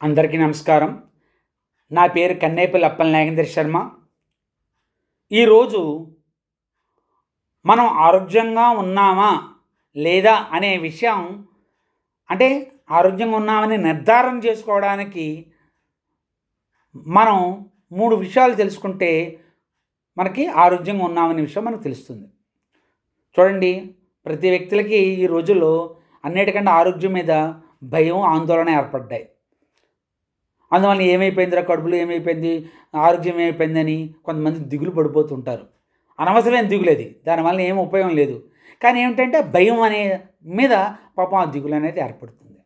అందరికీ నమస్కారం. నా పేరు కన్నేపల్లి అప్పల నాగేంద్ర శర్మ. ఈరోజు మనం ఆరోగ్యంగా ఉన్నామా లేదా అనే విషయం అంటే ఆరోగ్యంగా ఉన్నామని నిర్ధారణ చేసుకోవడానికి మనం మూడు విషయాలు తెలుసుకుంటే మనకి ఆరోగ్యంగా ఉన్నామనే విషయం మనకు తెలుస్తుంది. చూడండి ప్రతి వ్యక్తులకి ఈ రోజుల్లో అన్నిటికంటే ఆరోగ్యం మీద భయం ఆందోళన ఏర్పడ్డాయి. అందువల్ల ఏమైపోయిందిరా కడుపులో ఏమైపోయింది? ఆరోగ్యం ఏమైపోయిందని కొంతమంది దిగులు పడిపోతుంటారు. అనవసరమైన దిగులు అది. దానివల్ల ఏం ఉపయోగం లేదు. కానీ ఏమిటంటే భయం అనే మీద పాపం ఆ దిగులు అనేది ఏర్పడుతుంది.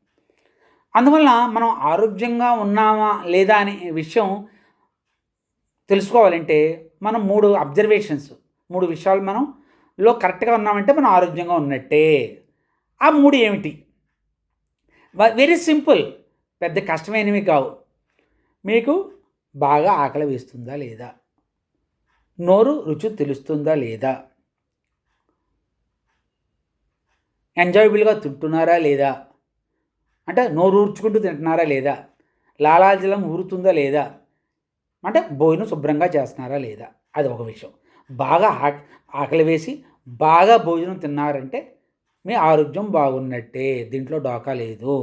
అందువల్ల మనం ఆరోగ్యంగా ఉన్నామా లేదా అనే విషయం తెలుసుకోవాలంటే మనం మూడు అబ్జర్వేషన్స్ మూడు విషయాలు మనం లో కరెక్ట్గా ఉన్నామంటే మనం ఆరోగ్యంగా ఉన్నట్టే. ఆ మూడు ఏమిటి? వెరీ సింపుల్ పెద్ద కష్టమైనవి కావు. మీకు బాగా ఆకలి వేస్తుందా లేదా? నోరు రుచి తెలుస్తుందా లేదా? ఎంజాయబుల్గా తింటున్నారా లేదా? అంటే నోరు ఊర్చుకుంటూ తింటున్నారా లేదా? లాలాజలం ఊరుతుందా లేదా? అంటే భోజనం శుభ్రంగా చేస్తున్నారా లేదా? అది ఒక విషయం. బాగా ఆకలి వేసి బాగా భోజనం తిన్నారంటే మీ ఆరోగ్యం బాగున్నట్టే. దీంట్లో డోకా లేదు.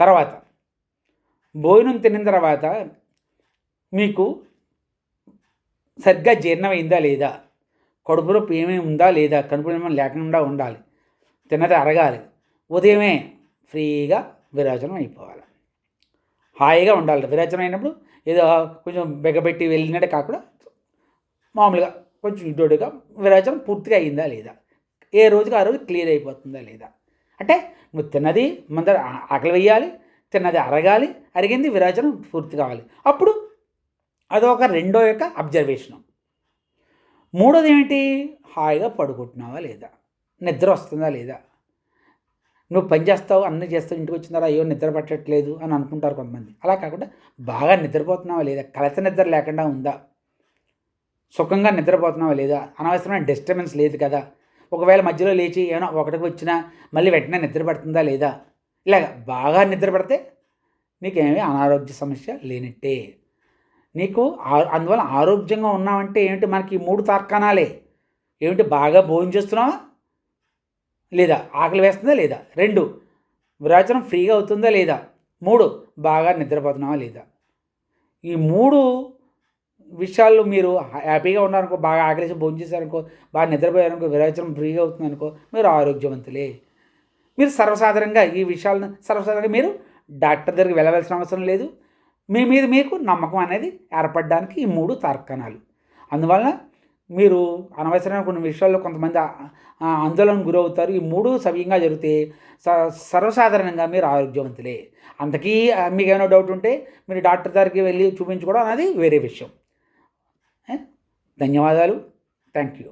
తర్వాత భోజనం తిన్న తర్వాత మీకు సరిగ్గా జీర్ణమైందా లేదా? కడుపులో ఏమేమి ఉందా లేదా? కడుపులో ఏమైనా లేకుండా ఉండాలి. తిన్నది అరగాలి. ఉదయమే ఫ్రీగా విరాజనం అయిపోవాలి. హాయిగా ఉండాలి. విరాజనం అయినప్పుడు ఏదో కొంచెం బెగబెట్టి వెళ్ళినట్టు కాకుండా మామూలుగా కొంచెం ఇటుగా విరాజనం పూర్తిగా అయిందా లేదా? ఏ రోజుకి ఆ రోజు క్లియర్ అయిపోతుందా లేదా? అంటే నువ్వు తిన్నది ముందర ఆకలి వేయాలి. తిన్నది అరగాలి అరిగింది విరాజనం పూర్తి కావాలి. అప్పుడు అదొక రెండో యొక్క అబ్జర్వేషను మూడోది ఏమిటి హాయిగా పడుకుంటున్నావా లేదా? నిద్ర వస్తుందా లేదా? నువ్వు పని చేస్తావు అన్నీ చేస్తావు ఇంటికి వచ్చిన తర్వాత అయ్యో నిద్ర పట్టట్లేదు అని అనుకుంటారు కొంతమంది. అలా కాకుండా బాగా నిద్రపోతున్నావా లేదా? కలత నిద్ర లేకుండా ఉందా? సుఖంగా నిద్రపోతున్నావా లేదా? అనవసరమైన డిస్టర్బెన్స్ లేదు కదా? ఒకవేళ మధ్యలో లేచి ఏమైనా ఒకటికి వచ్చినా మళ్ళీ వెంటనే నిద్ర పడుతుందా లేదా? ఇలాగ బాగా నిద్ర పడితే నీకేమి అనారోగ్య సమస్య లేనట్టే. నీకు అందువల్ల ఆరోగ్యంగా ఉన్నావంటే ఏమిటి మనకి మూడు తార్కాణాలే? ఏమిటి బాగా భోజనం చేస్తున్నావా? లేదా ఆకలి వేస్తుందా లేదా? రెండు విరాచనం ఫ్రీగా అవుతుందా లేదా? మూడు బాగా నిద్రపోతున్నావా లేదా? ఈ మూడు విషయాల్లో మీరు హ్యాపీగా ఉన్నారనుకో బాగా ఆకలిసి భోజనం చేశారనుకో బాగా నిద్రపోయారనుకో విరాచనం ఫ్రీగా అవుతుంది అనుకో మీరు ఆరోగ్యవంతులే. మీరు సర్వసాధారణంగా ఈ విషయాలను సర్వసాధారణంగా మీరు డాక్టర్ దగ్గరికి వెళ్ళవలసిన అవసరం లేదు. మీ మీద మీకు నమ్మకం అనేది ఏర్పడడానికి ఈ మూడు తార్కాణాలు. అందువలన మీరు అనవసరమైన కొన్ని విషయాల్లో కొంతమంది ఆందోళన గురవుతారు. ఈ మూడు సవ్యంగా జరిగితే సర్వసాధారణంగా మీరు ఆరోగ్యవంతులే. అంతకీ మీకు ఏమైనా డౌట్ ఉంటే మీరు డాక్టర్ దగ్గరికి వెళ్ళి చూపించుకోవడం అనేది వేరే విషయం. ధన్యవాదాలు. Thank you